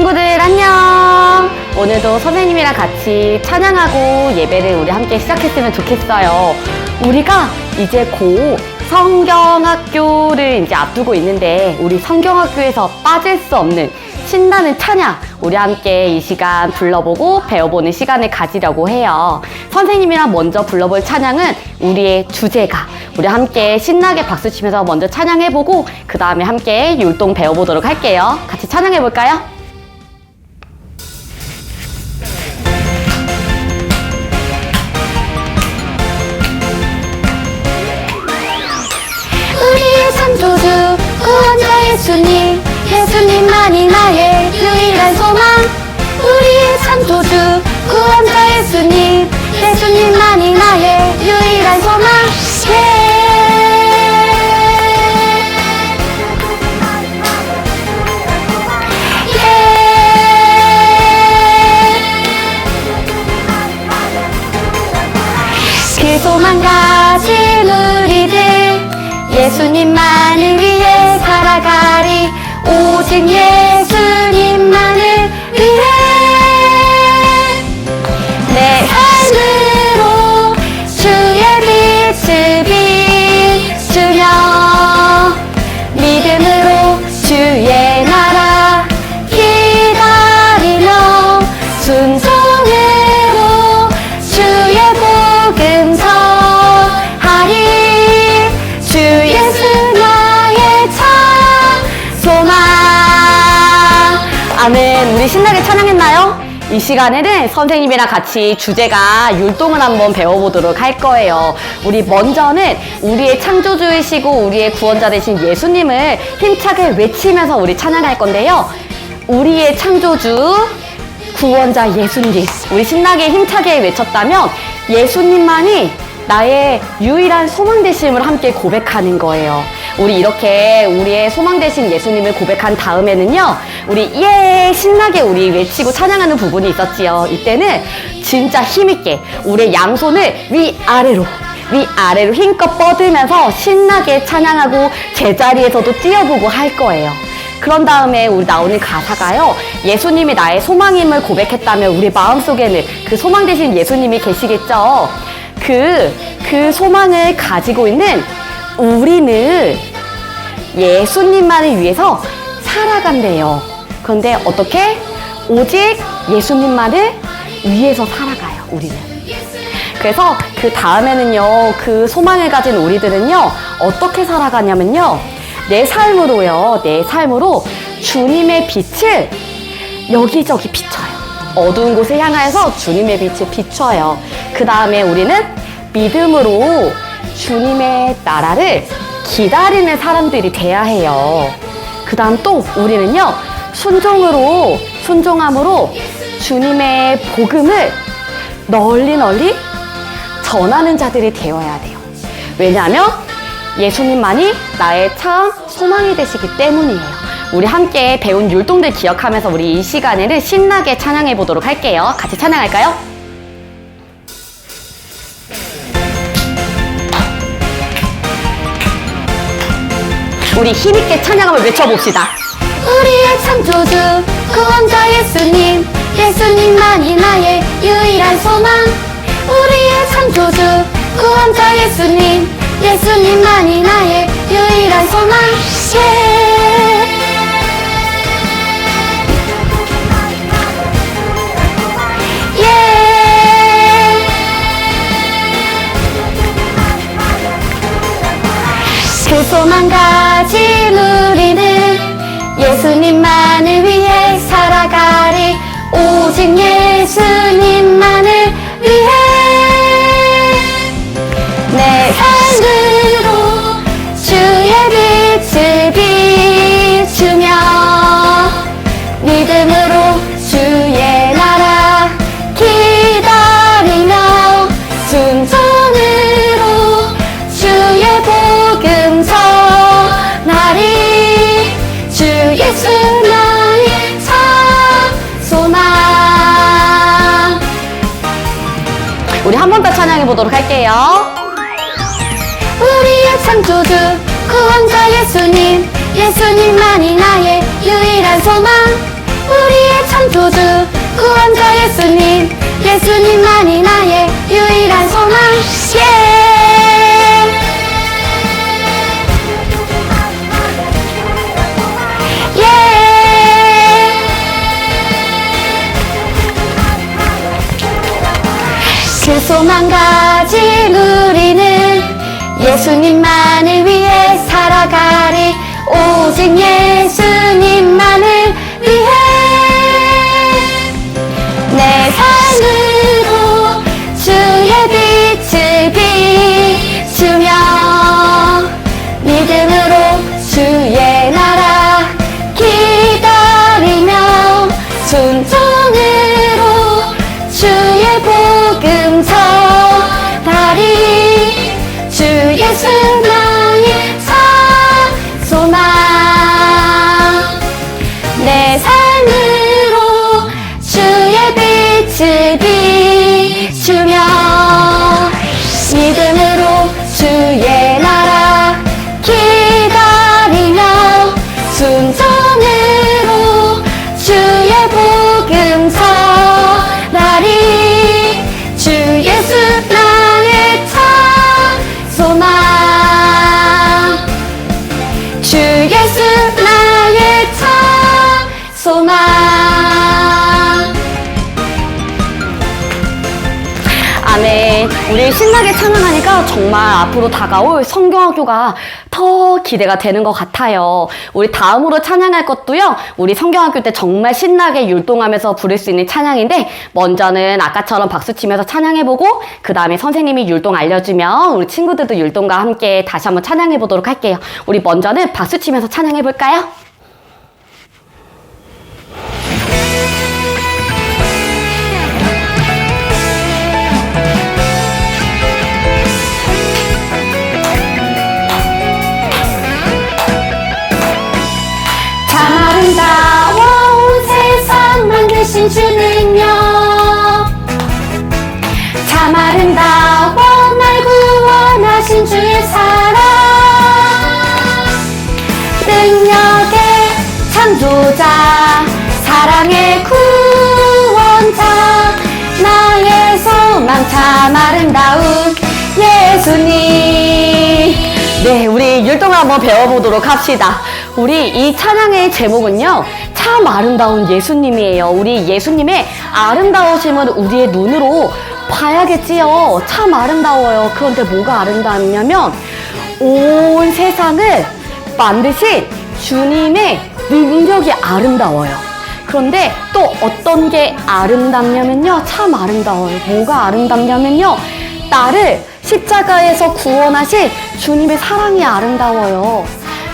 친구들 안녕! 오늘도 선생님이랑 같이 찬양하고 예배를 우리 함께 시작했으면 좋겠어요. 우리가 이제 곧 성경학교를 이제 앞두고 있는데 우리 성경학교에서 빠질 수 없는 신나는 찬양 우리 함께 이 시간 불러보고 배워보는 시간을 가지려고 해요. 선생님이랑 먼저 불러볼 찬양은 우리의 주제가 우리 함께 신나게 박수 치면서 먼저 찬양해보고 그 다음에 함께 율동 배워보도록 할게요. 같이 찬양해볼까요? 예수님 예수님만이 나의 유일한 소망. 우리의 창조주 구원자 예수님 예수님만이 나의 유일한 소망. 예. 그 소망 가진 우리들 예수님만을 시간에는 선생님이랑 같이 주제가 율동을 한번 배워보도록 할 거예요. 우리 먼저는 우리의 창조주이시고 우리의 구원자 되신 예수님을 힘차게 외치면서 우리 찬양할 건데요. 우리의 창조주, 구원자 예수님. 우리 신나게 힘차게 외쳤다면 예수님만이 나의 유일한 소망 되심을 함께 고백하는 거예요. 우리 이렇게 우리의 소망 되신 예수님을 고백한 다음에는요, 우리 예 신나게 우리 외치고 찬양하는 부분이 있었지요. 이때는 진짜 힘있게 우리의 양손을 위 아래로 위 아래로 힘껏 뻗으면서 신나게 찬양하고 제자리에서도 뛰어보고 할 거예요. 그런 다음에 우리 나오는 가사가요. 예수님이 나의 소망임을 고백했다면 우리 마음속에는 그 소망 되신 예수님이 계시겠죠. 그, 그 소망을 가지고 있는 우리는 예수님만을 위해서 살아간대요. 그런데 어떻게? 오직 예수님만을 위해서 살아가요, 우리는. 그래서 그 다음에는요, 그 소망을 가진 우리들은요, 어떻게 살아가냐면요, 내 삶으로요, 내 삶으로 주님의 빛을 여기저기 비춰요. 어두운 곳에 향하여서 주님의 빛을 비춰요. 그 다음에 우리는 믿음으로 주님의 나라를 기다리는 사람들이 돼야 해요. 그 다음 또 우리는요, 순종으로, 순종함으로 주님의 복음을 널리 널리 전하는 자들이 되어야 돼요. 왜냐하면 예수님만이 나의 참 소망이 되시기 때문이에요. 우리 함께 배운 율동들 기억하면서 우리 이 시간에는 신나게 찬양해 보도록 할게요. 같이 찬양할까요? 우리 힘있게 찬양함을 외쳐봅시다. 우리의 창조주 구원자 예수님 예수님만이 나의 유일한 소망 우리의 창조주 구원자 예수님 예수님만이 나의 유일한 소망 예. 소망 가진 우리는 예수님만을 위해 살아가리. 오직 예수 보도록 할게요. 우리의 창조주 구원자 예수님 예수님만이 나의 유일한 소망 우리의 창조주 구원자 예수님 예수님만이 나의 유일한 소망 Yeah! 예수님만을 위해 살아가리. 오직 예수님만을 위해. 내 삶으로 주의 빛을 비추며 믿음으로 주의 나라 기다리며 순종으로 주의 복음 전 신나게 찬양하니까 정말 앞으로 다가올 성경학교가 더 기대가 되는 것 같아요. 우리 다음으로 찬양할 것도요. 우리 성경학교 때 정말 신나게 율동하면서 부를 수 있는 찬양인데 먼저는 아까처럼 박수 치면서 찬양해보고 그 다음에 선생님이 율동 알려주면 우리 친구들도 율동과 함께 다시 한번 찬양해보도록 할게요. 우리 먼저는 박수 치면서 찬양해볼까요? 만드신 주는요 참 아름다워 날 구원하신 주의 사랑. 능력의 창조자 사랑의 구원자. 나의 소망 참 아름다운 예수님. 네, 우리 율동을 한번 배워보도록 합시다. 우리 이 찬양의 제목은요, 참 아름다운 예수님이에요. 우리 예수님의 아름다우심을 우리의 눈으로 봐야겠지요. 참 아름다워요. 그런데 뭐가 아름답냐면, 온 세상을 만드신 주님의 능력이 아름다워요. 그런데 또 어떤 게 아름답냐면요. 참 아름다워요. 뭐가 아름답냐면요. 나를 십자가에서 구원하신 주님의 사랑이 아름다워요.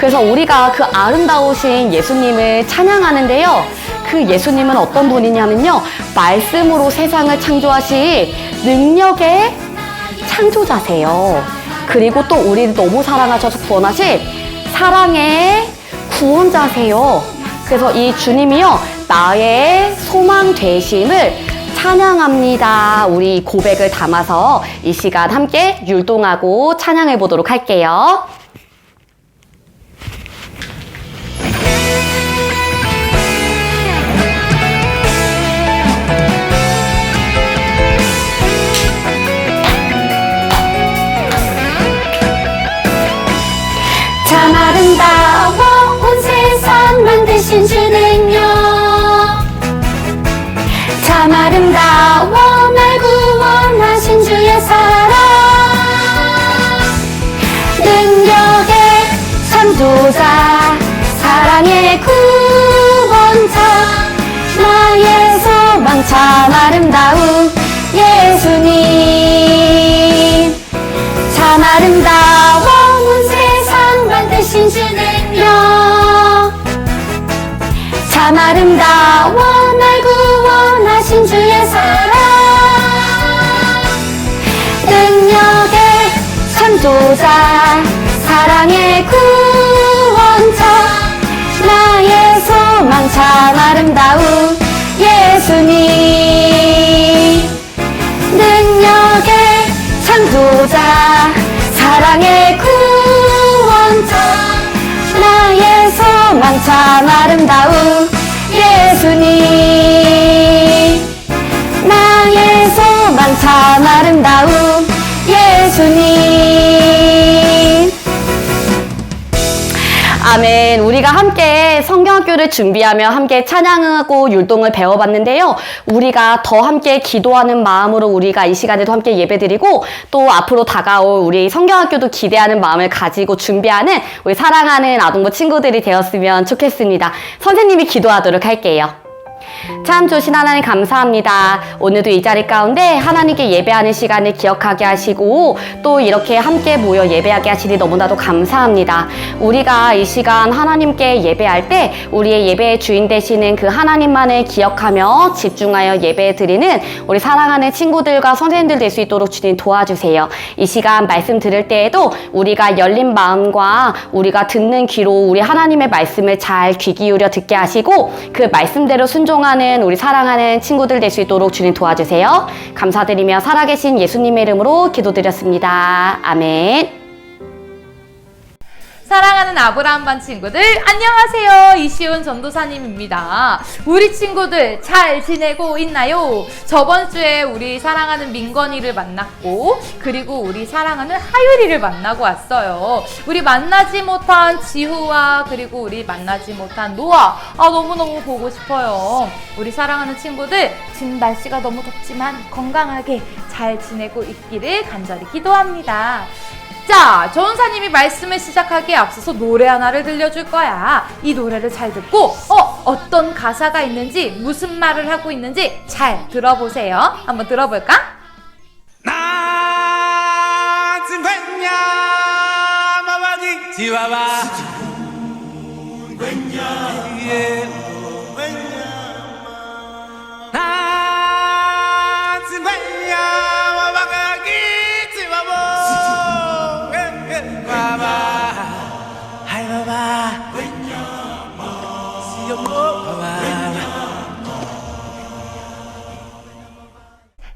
그래서 우리가 그 아름다우신 예수님을 찬양하는데요. 그 예수님은 어떤 분이냐면요. 말씀으로 세상을 창조하신 능력의 창조자세요. 그리고 또 우리를 너무 사랑하셔서 구원하신 사랑의 구원자세요. 그래서 이 주님이요, 나의 소망 되심을 찬양합니다. 우리 고백을 담아서 이 시간 함께 율동하고 찬양해 보도록 할게요. 주는요 참 아름다워 날 구원하신 주의 사랑. 능력의 창조자 사랑의 구원자. 나의 소망 참 아름다운 아름다워 날 구원하신 주의 사랑. 능력의 창조자 사랑의 구원자. 나의 소망 참 아름다운 예수님 예수님 아멘. 우리가 함께 성경학교를 준비하며 함께 찬양하고 율동을 배워봤는데요. 우리가 더 함께 기도하는 마음으로 우리가 이 시간에도 함께 예배드리고 또 앞으로 다가올 우리 성경학교도 기대하는 마음을 가지고 준비하는 우리 사랑하는 아동부 친구들이 되었으면 좋겠습니다. 선생님이 기도하도록 할게요. 참 좋으신 하나님 감사합니다. 오늘도 이 자리 가운데 하나님께 예배하는 시간을 기억하게 하시고 또 이렇게 함께 모여 예배하게 하시니 너무나도 감사합니다. 우리가 이 시간 하나님께 예배할 때 우리의 예배의 주인 되시는 그 하나님만을 기억하며 집중하여 예배 드리는 우리 사랑하는 친구들과 선생님들 될 수 있도록 주님 도와주세요. 이 시간 말씀 들을 때에도 우리가 열린 마음과 우리가 듣는 귀로 우리 하나님의 말씀을 잘 귀 기울여 듣게 하시고 그 말씀대로 순종 하는 우리 사랑하는 친구들 될 수 있도록 주님 도와주세요. 감사드리며 살아계신 예수님의 이름으로 기도드렸습니다. 아멘. 사랑하는 아브라함 반 친구들 안녕하세요. 이시온 전도사님입니다. 우리 친구들 잘 지내고 있나요? 저번 주에 우리 사랑하는 민건이를 만났고 그리고 우리 사랑하는 하율이를 만나고 왔어요. 우리 만나지 못한 지후와 그리고 우리 만나지 못한 노아. 아 너무너무 보고 싶어요. 우리 사랑하는 친구들 지금 날씨가 너무 덥지만 건강하게 잘 지내고 있기를 간절히 기도합니다 자, 전사님이 말씀을 시작하기에 앞서서 노래 하나를 들려줄 거야. 이 노래를 잘 듣고, 어, 어떤 가사가 있는지, 무슨 말을 하고 있는지 잘 들어보세요. 한번 들어볼까? 나진ven냐 마마니 지와와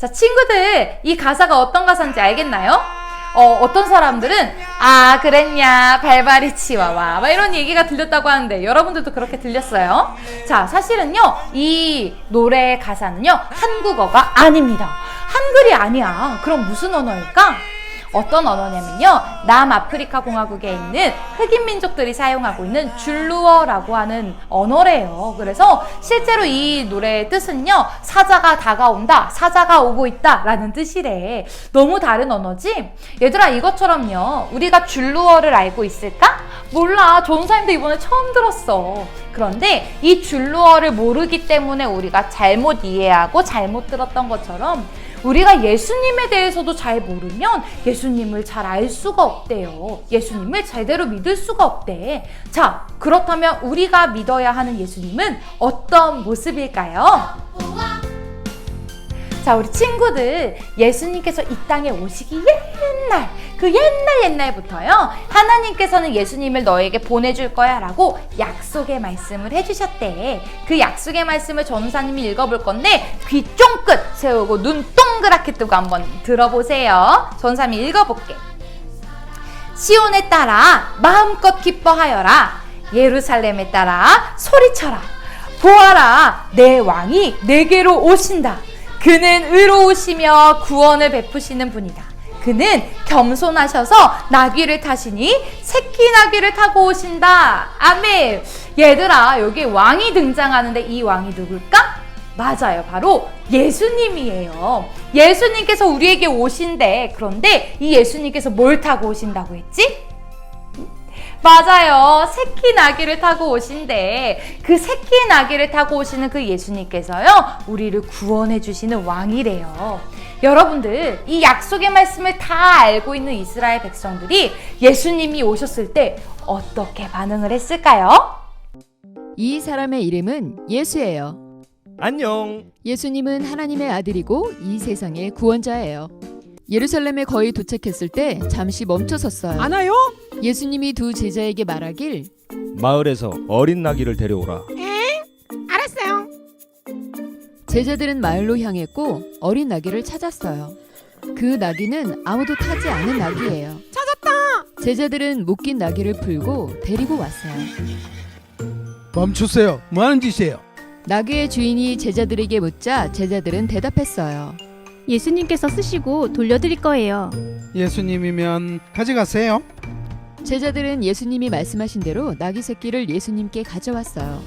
자, 친구들, 이 가사가 어떤 가사인지 알겠나요? 어, 어떤 사람들은, 아, 그랬냐, 발발이 치와와, 막 이런 얘기가 들렸다고 하는데, 여러분들도 그렇게 들렸어요? 자, 사실은요, 이 노래의 가사는요, 한국어가 아닙니다. 한글이 아니야. 그럼 무슨 언어일까? 어떤 언어냐면요. 남아프리카 공화국에 있는 흑인 민족들이 사용하고 있는 줄루어라고 하는 언어래요. 그래서 실제로 이 노래의 뜻은요. 사자가 다가온다. 사자가 오고 있다. 라는 뜻이래. 너무 다른 언어지? 얘들아, 이것처럼요. 우리가 줄루어를 알고 있을까? 몰라. 전사님도 이번에 처음 들었어. 그런데 이 줄루어를 모르기 때문에 우리가 잘못 이해하고 잘못 들었던 것처럼 우리가 예수님에 대해서도 잘 모르면 예수님을 잘 알 수가 없대요. 예수님을 제대로 믿을 수가 없대. 자, 그렇다면 우리가 믿어야 하는 예수님은 어떤 모습일까요? 자, 우리 친구들, 예수님께서 이 땅에 오시기 옛날, 그 옛날 옛날부터요, 하나님께서는 예수님을 너에게 보내줄 거야 라고 약속의 말씀을 해주셨대. 그 약속의 말씀을 전사님이 읽어볼 건데, 귀 쫑긋 세우고 눈 동그랗게 뜨고 한번 들어보세요. 전사님이 읽어볼게. 시온에 따라 마음껏 기뻐하여라. 예루살렘에 따라 소리쳐라. 보아라, 내 왕이 내게로 오신다. 그는 의로우시며 구원을 베푸시는 분이다. 그는 겸손하셔서 나귀를 타시니 새끼 나귀를 타고 오신다. 아멘. 얘들아, 여기 왕이 등장하는데 이 왕이 누굴까? 맞아요. 바로 예수님이에요. 예수님께서 우리에게 오신대. 그런데 이 예수님께서 뭘 타고 오신다고 했지? 맞아요. 새끼 나귀를 타고 오신대. 그 새끼 나귀를 타고 오시는 그 예수님께서요, 우리를 구원해 주시는 왕이래요. 여러분들, 이 약속의 말씀을 다 알고 있는 이스라엘 백성들이 예수님이 오셨을 때 어떻게 반응을 했을까요? 이 사람의 이름은 예수예요. 안녕. 예수님은 하나님의 아들이고 이 세상의 구원자예요. 예루살렘에 거의 도착했을 때 잠시 멈춰 섰어요. 안아요? 예수님이 두 제자에게 말하길 마을에서 어린 나귀를 데려오라. 알았어요. 제자들은 마을로 향했고 어린 나귀를 찾았어요. 그 나귀는 아무도 타지 않은 나귀예요. 찾았다. 제자들은 묶인 나귀를 풀고 데리고 왔어요. 멈추세요. 뭐 하는 짓이에요? 나귀의 주인이 제자들에게 묻자 제자들은 대답했어요. 예수님께서 쓰시고 돌려드릴 거예요. 예수님이면 가져가세요. 제자들은 예수님이 말씀하신 대로 나귀 새끼를 예수님께 가져왔어요.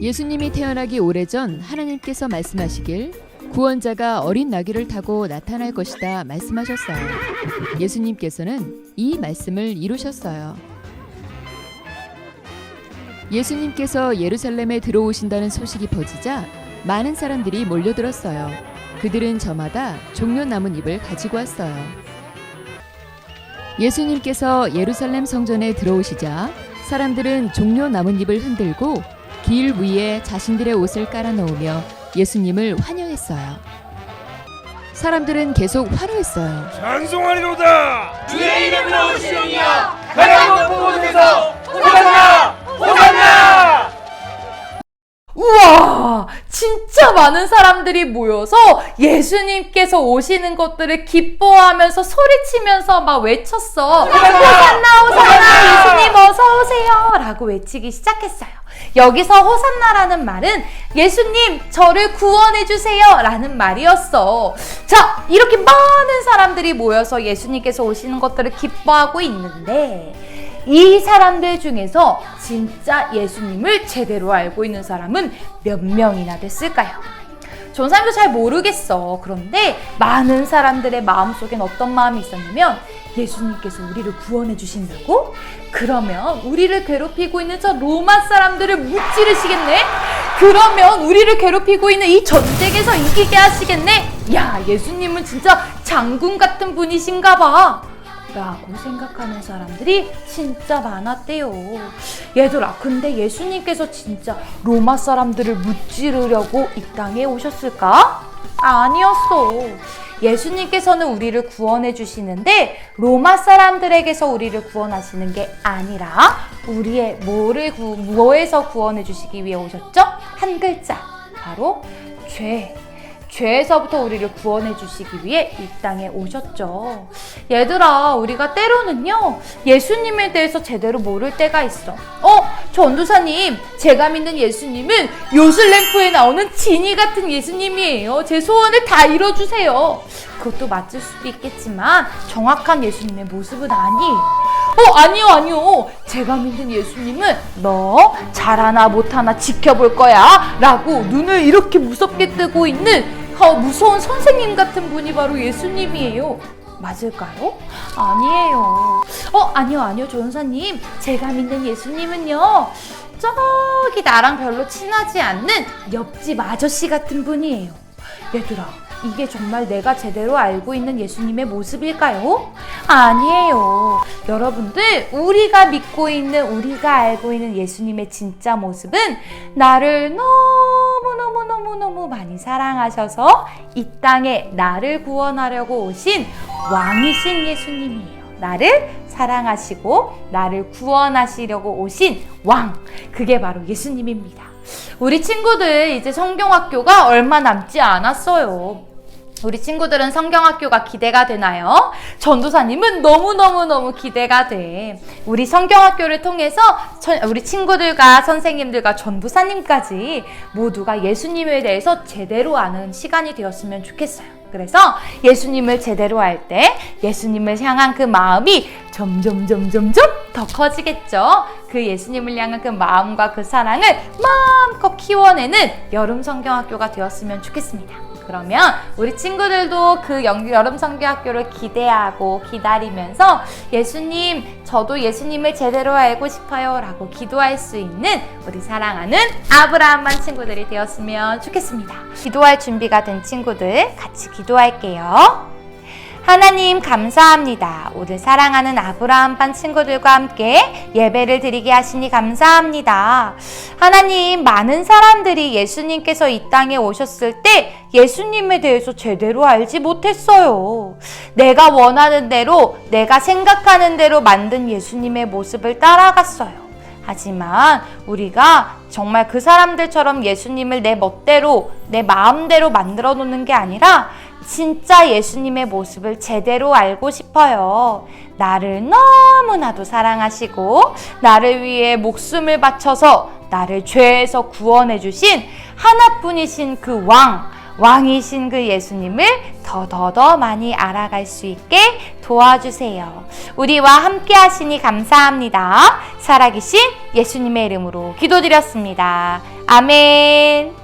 예수님이 태어나기 오래전 하나님께서 말씀하시길 구원자가 어린 나귀를 타고 나타날 것이다 말씀하셨어요. 예수님께서는 이 말씀을 이루셨어요. 예수님께서 예루살렘에 들어오신다는 소식이 퍼지자 많은 사람들이 몰려들었어요. 그들은 저마다 종려 나뭇잎을 가지고 왔어요. 예수님께서 예루살렘 성전에 들어오시자 사람들은 종려 나뭇잎을 흔들고 길 위에 자신들의 옷을 깔아 놓으며 예수님을 환영했어요. 사람들은 계속 환호했어요. 찬송하리로다. 주의 이름으로 오시느니여 가장 높은 곳에서 호산나 우와! 진짜 많은 사람들이 모여서 예수님께서 오시는 것들을 기뻐하면서 소리치면서 막 외쳤어. 호산나, 호산나, 예수님 어서오세요! 라고 외치기 시작했어요. 여기서 호산나라는 말은 예수님, 저를 구원해주세요! 라는 말이었어. 자, 이렇게 많은 사람들이 모여서 예수님께서 오시는 것들을 기뻐하고 있는데, 이 사람들 중에서 진짜 예수님을 제대로 알고 있는 사람은 몇 명이나 됐을까요? 전사님도 잘 모르겠어. 그런데 많은 사람들의 마음속엔 어떤 마음이 있었냐면 예수님께서 우리를 구원해 주신다고? 그러면 우리를 괴롭히고 있는 저 로마 사람들을 무찌르시겠네? 그러면 우리를 괴롭히고 있는 이 전쟁에서 이기게 하시겠네? 야, 예수님은 진짜 장군 같은 분이신가 봐. 라고 생각하는 사람들이 진짜 많았대요. 얘들아, 근데 예수님께서 진짜 로마 사람들을 무찌르려고 이 땅에 오셨을까? 아니었어. 예수님께서는 우리를 구원해 주시는데 로마 사람들에게서 우리를 구원하시는 게 아니라 우리의 뭐를 구, 뭐에서 구원해 주시기 위해 오셨죠? 한 글자. 바로 죄. 죄에서부터 우리를 구원해 주시기 위해 이 땅에 오셨죠. 얘들아, 우리가 때로는요, 예수님에 대해서 제대로 모를 때가 있어. 어, 전도사님, 제가 믿는 예수님은 요술램프에 나오는 지니 같은 예수님이에요. 제 소원을 다 이뤄주세요. 그것도 맞을 수도 있겠지만, 정확한 예수님의 모습은 아니에요. 어, 아니요, 아니요. 제가 믿는 예수님은 너 잘하나 못하나 지켜볼 거야. 라고 눈을 이렇게 무섭게 뜨고 있는 어, 무서운 선생님 같은 분이 바로 예수님이에요. 맞을까요? 아니에요. 어, 아니요, 아니요, 조연사님. 제가 믿는 예수님은요. 저기 나랑 별로 친하지 않는 옆집 아저씨 같은 분이에요. 얘들아, 이게 정말 내가 제대로 알고 있는 예수님의 모습일까요? 아니에요. 여러분들, 우리가 믿고 있는, 우리가 알고 있는 예수님의 진짜 모습은 나를 너무 너무너무너무 많이 사랑하셔서 이 땅에 나를 구원하려고 오신 왕이신 예수님이에요. 나를 사랑하시고 나를 구원하시려고 오신 왕. 그게 바로 예수님입니다. 우리 친구들 이제 성경학교가 얼마 남지 않았어요. 우리 친구들은 성경학교가 기대가 되나요? 전도사님은 너무너무너무 기대가 돼. 우리 성경학교를 통해서 천- 우리 친구들과 선생님들과 전도사님까지 모두가 예수님에 대해서 제대로 아는 시간이 되었으면 좋겠어요. 그래서 예수님을 제대로 알 때 예수님을 향한 그 마음이 점점 점점점 더 커지겠죠. 그 예수님을 향한 그 마음과 그 사랑을 마음껏 키워내는 여름 성경학교가 되었으면 좋겠습니다. 그러면 우리 친구들도 그 영- 여름 성경학교를 기대하고 기다리면서 예수님, 저도 예수님을 제대로 알고 싶어요 라고 기도할 수 있는 우리 사랑하는 아브라함만 친구들이 되었으면 좋겠습니다. 기도할 준비가 된 친구들 같이 기도할게요. 하나님 감사합니다. 오늘 사랑하는 아브라함 반 친구들과 함께 예배를 드리게 하시니 감사합니다. 하나님 많은 사람들이 예수님께서 이 땅에 오셨을 때 예수님에 대해서 제대로 알지 못했어요. 내가 원하는 대로 내가 생각하는 대로 만든 예수님의 모습을 따라갔어요. 하지만 우리가 정말 그 사람들처럼 예수님을 내 멋대로, 내 마음대로 만들어 놓는 게 아니라 진짜 예수님의 모습을 제대로 알고 싶어요. 나를 너무나도 사랑하시고, 나를 위해 목숨을 바쳐서 나를 죄에서 구원해 주신 하나뿐이신 그 왕, 왕이신 그 예수님을 더더더 많이 알아갈 수 있게 도와주세요. 우리와 함께 하시니 감사합니다. 살아계신 예수님의 이름으로 기도드렸습니다. 아멘.